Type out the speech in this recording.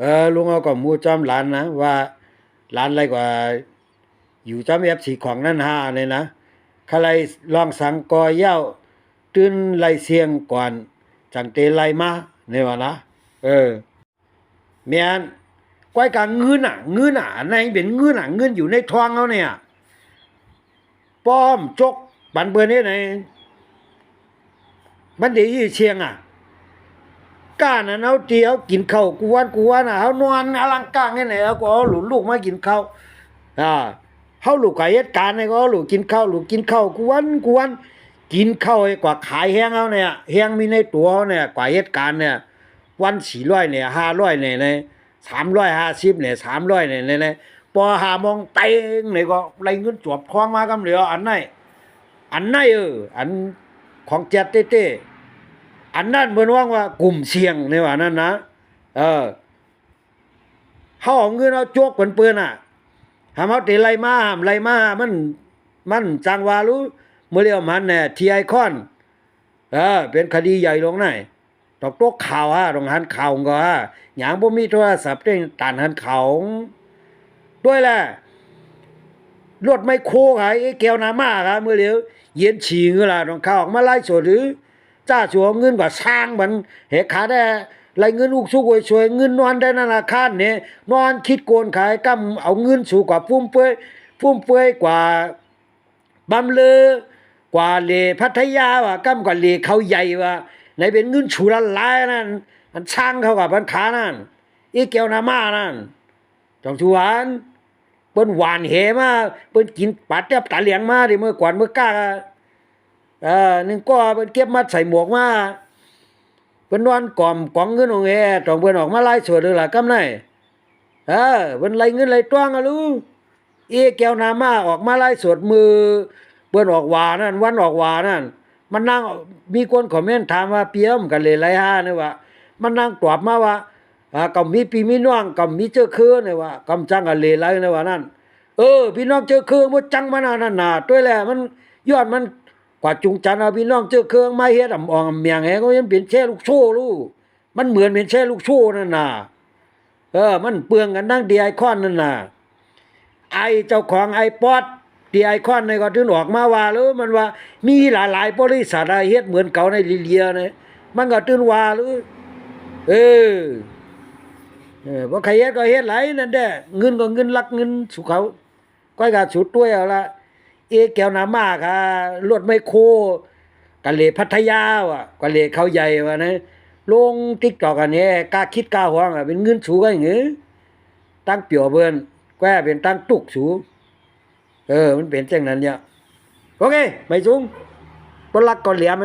เออลุงเอาก็มูจอมหลานนะว่าหลานอะไรกว่า อยู่จอมแอบสีของนั่นหาเลยนะใครลองสังกอเย้าตื่นไลเสียงก่อนจังเตไลมาเนี่ยว่านะเออเมียนก้อยกางเงินอะเงินอะในเป็นเงินอะเงินอยู่ในท้องเขาเนี่ยป้อมจกบันเบือนนี่ไหนมันดียี่เชียงอะ ก้านะเอาเตียวกินข้าวกูวันกูวันน่ะเฮานอนอลังกางนี่ไหนเอาก็เอาหลุนลูกมากินข้าวอ่าเฮาลูกก็เหตุการณ์นี่ก็เอาลูกกินข้าวลูกกินข้าวกูวันกูวันกินข้าวให้กว่าขายแห้งเอาเนี่ยแห้งมีในตัวเขาเนี่ยกว่าเหตุการณ์เนี่ยวัน400เนี่ย500เนี่ยใน350เนี่ย300เนี่ยในพอหามองเต็งเนี่ยก็ไรเงินจวบคล้องมากำเหลืออันไหนอันไหนเอออันของแจ๊ดเต้ อันนั้นเพิ่นว่าว่ากลุ่มเสี่ยงในว่านั้นนะเออเฮาเอาเงินเอาโจกเปิ้นเปิ้นอะหามเฮาติไล่มาหามไล่มามันมันจังว่ารู้มื้อเรียวมันแน่ทีไอคอนเออเป็นคดีใหญ่ลงไหนตอกตกข่าวฮะตรงหันข่าวก็ฮะหยังบ่มีโทรศัพท์ได้ตานหันข่าวด้วยแหละรถไม่โคขายไอ้แก้วน้ำมาครับมื้อเรียวเย็นฉี่เงือล่ะต้องข้าวออกมาไล่สดหรือ จ้าชัวเงินกว่าสร้างมันเหตุขาได้ไรเงินอุกสุกว้ช่วยเงินนอนได้ธนาคารเนี่ยนอนคิดโกนขายกำเอาเงินสูงกว่าฟุ่มเฟือยฟุ่มเฟือยกว่าบำเลอกว่าเลพัทยาว่ากำกว่าเลเขาใหญ่ว่าไหนเป็นเงินชูละลายนั่นมันช่างเขากับบันขานั่นอีเกียวนามานั่นจองชวนเปิ้นหวานเหมาเปิ้นกินปัดแทบตาเหลียงมาดิเมื่อก่อนเมื่อกล้า เออหนึงก็เพิ่นเก็บมาใส่หมวกมาเพิ่นนอนกล่อมกล่องเงินของแอต้องเพิ่นออกมาไล่สวดเลยล่ะกำไนเออเพิ่นไล่เงินไล่ต้วงอะลูกเอแก้วนามาออกมาไล่สวดมือเพิ่นออกวานั่นวันออกวานั่นมันนั่งมีคนคอมเมนต์ถามว่าเปียมกันเลยไล่ห้านี่ว่า มันนั่งตอบมาว่าอ่าก็มีปีมีน้องก็มีเจ้าคือนี่ว่ากำจังกันเลยไล่นี่ว่านั่นเออพี่น้องเจ้าคือบ่จังมานั่นน่ะด้วยแหละมันยอดมัน กว่าจุงจันเอาพี่น้องเจอเครื่องไม้เฮ็ดอ่ำอ่องอ่ำเมียงแหก็ยังเป็นแช่ลูกโซ่ลูกมันเหมือนเป็นแช่ลูกโซ่นั่นน่ะเออ มันเปลืองกันนั่งดีไอคอนนั่นน่ะไอเจ้าของไอปอดดีไอคอนในก็ถึงออกมาว่าเลยมันว่า มีหลายๆบริษัทอะเฮ็ดเหมือนเก่าในลิเลียนะมันก็ตื่นว่าเลยเออเออบ่ใครเฮ็ดก็เฮ็ดหลายนั่นแหละเงินก็เงินลักเงินสุเขาก้อยก็สุดด้วยเอาละ เอแก้วน้ำมากอะรถไม่โคกะเลพัทยาว่ะกะเลเขาใหญ่ว่ะนะลงติ๊กตอกอันนี้กล้าคิดกล้าหวงอะเป็นเงินสูงก็อย่างงี้ตั้งเปียวเบิ่นแก้เป็นตั้งตุกสูงเออ มันเป็นจังนั้นเนี่ยโอเค ไม่สูงปลักก่อนเหลี่ยมไหม